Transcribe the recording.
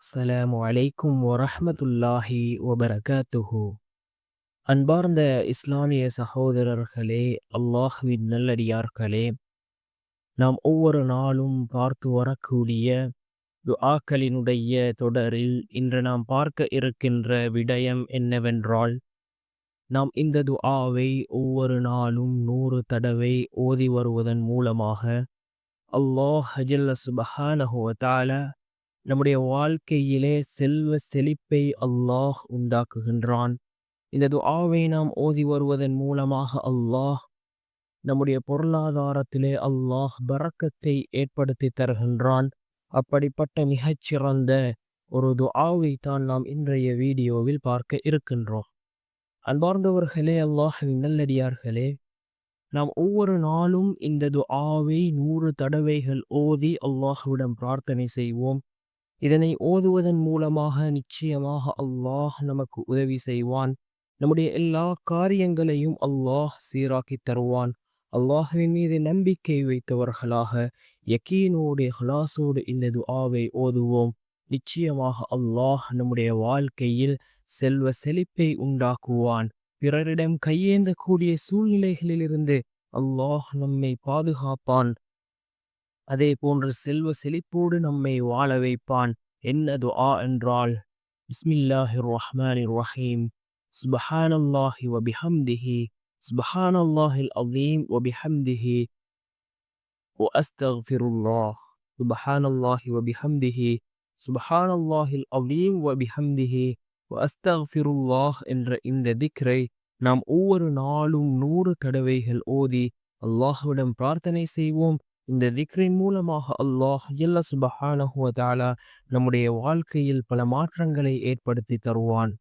அஸ்ஸலாமு அலைக்கும் வரஹ்மத்துல்லாஹி வபரகாத்துஹு. அன்பார்ந்த இஸ்லாமிய சகோதரர்களே அல்லாஹுவின் நல்லடியார்களே நாம் ஒவ்வொரு நாளும் பார்த்து வரக்கூடிய துஆக்களினுடைய தொடரில் இன்று நாம் பார்க்க இருக்கின்ற விடயம் என்னவென்றால் நாம் இந்த துஆவை ஒவ்வொரு நாளும் நூறு தடவை ஓதி வருவதன் மூலமாக அல்லாஹ் ஹஜல்ல சுபஹானஹுவத்தால நம்முடைய வாழ்க்கையிலே செல்வ செழிப்பை அல்லாஹ் உண்டாக்குகின்றான். இந்த துஆவை நாம் ஓதி வருவதன் மூலமாக அல்லாஹ் நம்முடைய பொருளாதாரத்திலே அல்லாஹ் பறக்கத்தை ஏற்படுத்தி தருகின்றான். அப்படிப்பட்ட மிகச்சிறந்த ஒரு துஆவை தான் நாம் இன்றைய வீடியோவில் பார்க்க இருக்கின்றோம். அன்பார்ந்தவர்களே அல்லாஹின் நல்லடியார்களே நாம் ஒவ்வொரு நாளும் இந்த துஆவை நூறு தடவைகள் ஓதி அல்லாஹ்விடம் பிரார்த்தனை செய்வோம். இதனை ஓதுவதன் மூலமாக நிச்சயமாக அல்லாஹ் நமக்கு உதவி செய்வான். நம்முடைய எல்லா காரியங்களையும் அல்லாஹ் சீராக்கி தருவான். அல்லாஹுவின் மீது நம்பிக்கை வைத்தவர்களாக யக்கீனோடு ஹலாசோடு இந்த துஆவை ஓதுவோம். நிச்சயமாக அல்லாஹ் நம்முடைய வாழ்க்கையில் செல்வ செழிப்பை உண்டாக்குவான். பிறரிடம் கையேந்தக்கூடிய சூழ்நிலைகளிலிருந்து அல்லாஹ் நம்மை பாதுகாப்பான். அதே போன்று செல்வ செழிப்போடு நம்மை வாழ வைப்பான். என்ன துஆ என்றால் பிஸ்மில்லாஹி ரஹ்மான் ரஹீம் சுபஹானல்லாஹி வ பிஹம்திஹி சுபஹானல்லாஹில் அஸீம் வ பிஹம்திஹி வ அஸ்தக்ஃபிருல்லாஹ் சுபஹானல்லாஹி வ பிஹம்திஹி சுபஹானல்லாஹில் அஸீம் வ பிஹம்திஹி என்ற இந்த திக்ரை நாம் ஒவ்வொரு நாளும் நூறு தடவைகள் ஓதி அல்லாஹுவிடம் பிரார்த்தனை செய்வோம். இந்த திக்ரின் மூலமாக அல்லாஹ் எல்லா சுபஹானஹுவதாலா நம்முடைய வாழ்க்கையில் பல மாற்றங்களை ஏற்படுத்தி தருவான்.